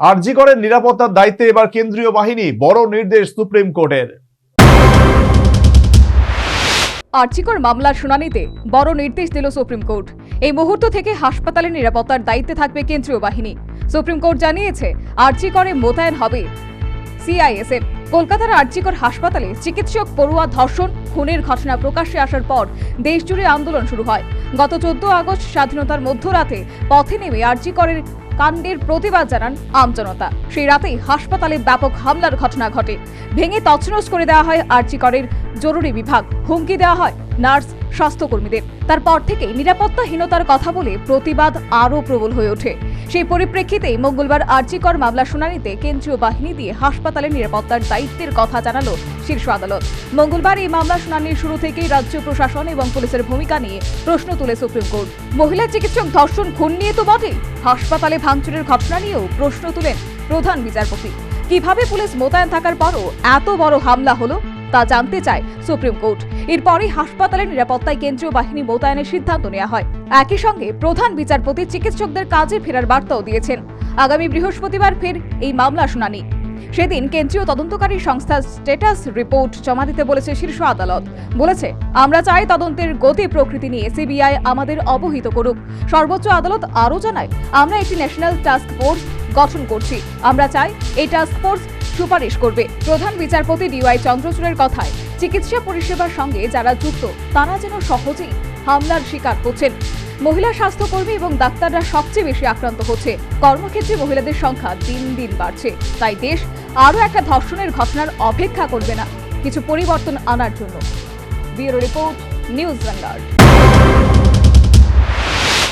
আরজি করেন নিরাপত্তার দায়িত্বে এবার কেন্দ্রীয় বাহিনী, বড় নির্দেশ সুপ্রিম কোর্টের। আর্চিকর মামলার শুনানিতে বড় নির্দেশ দিল সুপ্রিম কোর্ট। এই মুহূর্ত থেকে হাসপাতালের নিরাপত্তার দায়িত্বে থাকবে কেন্দ্রীয় বাহিনী। সুপ্রিম কোর্ট জানিয়েছে আর্চিকরে মোতায়েন হবে সিআইএসএফ। কলকাতার আর্চিকর হাসপাতালে চিকিৎসক পড়ুয়া ধর্ষণ, খুনের ঘটনা প্রকাশ্যে আসার পর দেশজুড়ে আন্দোলন শুরু হয়। গত চোদ্দ আগস্ট স্বাধীনতার মধ্যরাতে পথে নেমে আর্চিকরের কাণ্ডের প্রতিবাদ জানান আমজনতা সেই রাতেই হাসপাতালে ব্যাপক হামলার ঘটনা ঘটে। ভেঙে তছনছ করে দেওয়া হয় আর্চিকরের জরুরি বিভাগ। হুমকি দেওয়া হয় নার্স, স্বাস্থ্যকর্মীদের। তারপর থেকেই নিরাপত্তাহীনতার কথা বলে প্রতিবাদ আরও প্রবল হয়ে ওঠে। সেই পরিপ্রেক্ষিতেই মঙ্গলবার আর্জিকর মামলা শুনানিতে কেন্দ্রীয় বাহিনী দিয়ে হাসপাতালের নিরাপত্তার দায়িত্বের কথা জানালো শীর্ষ আদালত। মঙ্গলবার এই মামলা শুনানির শুরু থেকেই রাজ্য প্রশাসন এবং পুলিশের ভূমিকা নিয়ে প্রশ্ন তুলে সুপ্রিম কোর্ট। মহিলা চিকিৎসক ধর্ষণ খুন নিয়ে তো বটেই। হাসপাতালে ভাঙচুরের ঘটনা নিয়েও প্রশ্ন তুলেন প্রধান বিচারপতি। কীভাবে পুলিশ মোতায়েন থাকার পরও এত বড় হামলা হলো? তা জানতে চায় সুপ্রিম কোর্ট। এরপরই হাসপাতালের নিরাপত্তায় কেন্দ্রীয় বাহিনী মোতায়েনের সিদ্ধান্ত নেওয়া হয়। একই সঙ্গে প্রধান বিচারপতি চিকিৎসকদের কাজে ফেরার বার্তাও দিয়েছেন। আগামী বৃহস্পতিবার ফের এই মামলা শুনানি। সেদিন কেন্দ্রীয় তদন্তকারী সংস্থা স্ট্যাটাস রিপোর্ট জমা দিতে বলেছে শীর্ষ আদালত। বলেছে, আমরা চাই তদন্তের গতি প্রকৃতি নিয়ে সিবিআই আমাদের অবহিত করুক। সর্বোচ্চ আদালত আরও জানায়, আমরা একটি ন্যাশনাল টাস্ক ফোর্স গঠন করছি। আমরা চাই এই টাস্ক ফোর্স সুপারিশ করবে। প্রধান বিচারপতি ডিওয়াই চন্দ্রচূড়ের কথায়, চিকিৎসা পরিষেবার সঙ্গে যারা যুক্ত, তারা যেন সহজেই হামলার শিকার হচ্ছেন। মহিলা স্বাস্থ্যকর্মী এবং ডাক্তাররা সবচেয়ে বেশি আক্রান্ত হচ্ছে। কর্মক্ষেত্রে মহিলাদের সংখ্যা দিন দিন বাড়ছে। তাই দেশ আরও একটা ধর্ষণের ঘটনার অপেক্ষা করবে না। কিছু পরিবর্তন আনার জন্য। Bureau report, news Vanguard.